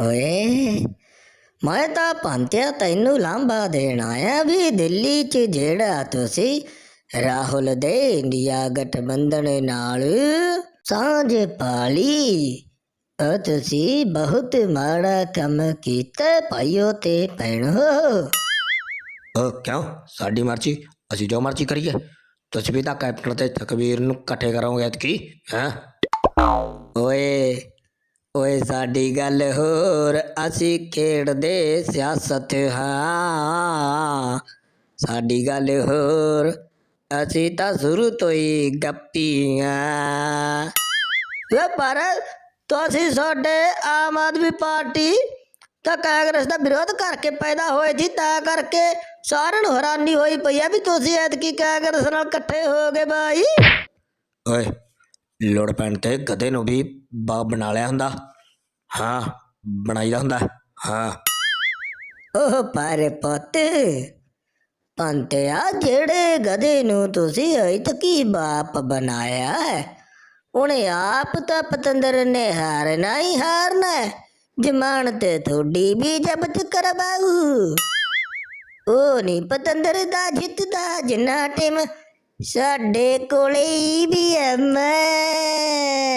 ਓਏ, ਮੈਂ ਤਾਂ ਪੰਤਿਆ ਤੈਨੂੰ ਲਾਂਭਾ ਦੇਣ ਆਇਆ ਵੀ ਦਿੱਲੀ 'ਚ ਜਿਹੜਾ ਤੁਸੀਂ ਰਾਹੁਲ ਦੇ ਇੰਡੀਆ ਗਠਬੰਧਨ ਨਾਲ ਸਾਂਝ ਪਾਲੀ ਉਹ ਤੁਸੀਂ ਬਹੁਤ ਮਾੜਾ ਕੰਮ ਕੀਤਾ ਭਾਈਓ ਤੇ ਭੈਣੋ। ਉਹ ਕਿਉਂ? ਸਾਡੀ ਮਰਜ਼ੀ, ਅਸੀਂ ਜੋ ਮਰਜ਼ੀ ਕਰੀਏ। ਤੁਸੀਂ ਵੀ ਤਾਂ ਕੈਪਟਨ ਤੇ ਤਕਵੀਰ ਨੂੰ ਇਕੱਠੇ ਕਰੋਗੇ ਐਤਕੀ, ਹੈਂ? ਓਏ ਓਏ ਸਾਡੀ ਗੱਲ ਹੋਰ, ਅਸੀਂ ਖੇਡਦੇ ਸਿਆਸਤ ਹਾਂ। ਸਾਡੀ ਗੱਲ ਹੋਰ, ਅਸੀਂ ਤਾਂ ਸ਼ੁਰੂ ਤੋਂ ਹੀ ਗੱਪੀਆਂ। ਵੇ ਪਰ ਤੁਸੀਂ ਸਾਡੇ ਆਮ ਆਦਮੀ ਪਾਰਟੀ ਤਾਂ ਕਾਂਗਰਸ ਦਾ ਵਿਰੋਧ ਕਰਕੇ ਪੈਦਾ ਹੋਏ ਸੀ ਤਾਂ ਕਰਕੇ ਸਾਰਿਆਂ ਨੂੰ ਹੈਰਾਨੀ ਹੋਈ ਪਈ ਆ ਵੀ ਤੁਸੀਂ ਐਤਕੀ ਕਾਂਗਰਸ ਨਾਲ ਇਕੱਠੇ ਹੋ ਗਏ ਬਾਈ। ਓਏ ਲੋੜ ਪੈਣ ਤੇ ਗਧੇ ਨੂੰ ਵੀ ਬਾਪ ਬਣਾ ਲਿਆ ਹੁੰਦਾ। ਹਾਂ, ਬਣਾਈਦਾ ਹੁੰਦਾ। ਹਾਂ। ਉਹ ਪਰ ਪੁੱਤ ਪੰਤਿਆ ਜਿਹੜੇ ਗਧੇ ਨੂੰ ਤੁਸੀਂ ਅਜੇ ਤੱਕ ਬਾਪ ਬਣਾਇਆ ਹੈ? ਉਹਨੇ ਆਪ ਤਾਂ ਪਤੰਦਰ ਨੇ ਹਾਰਨਾ ਹੀ ਹਾਰਨਾ ਹੈ। ਜ਼ਮਾਨਤ ਤੁਹਾਡੀ ਵੀ ਜ਼ਬਤ ਕਰਵਾਉ ਉਹ ਨਹੀਂ ਪਤੰਦਰ ਦਾ ਜਿੱਤਦਾ, ਜਿੰਨਾ ਟਾਈਮ ਸਾਡੇ ਕੋਲੇ ਹੀ ਵੀ ਹੈ ਮੈਂ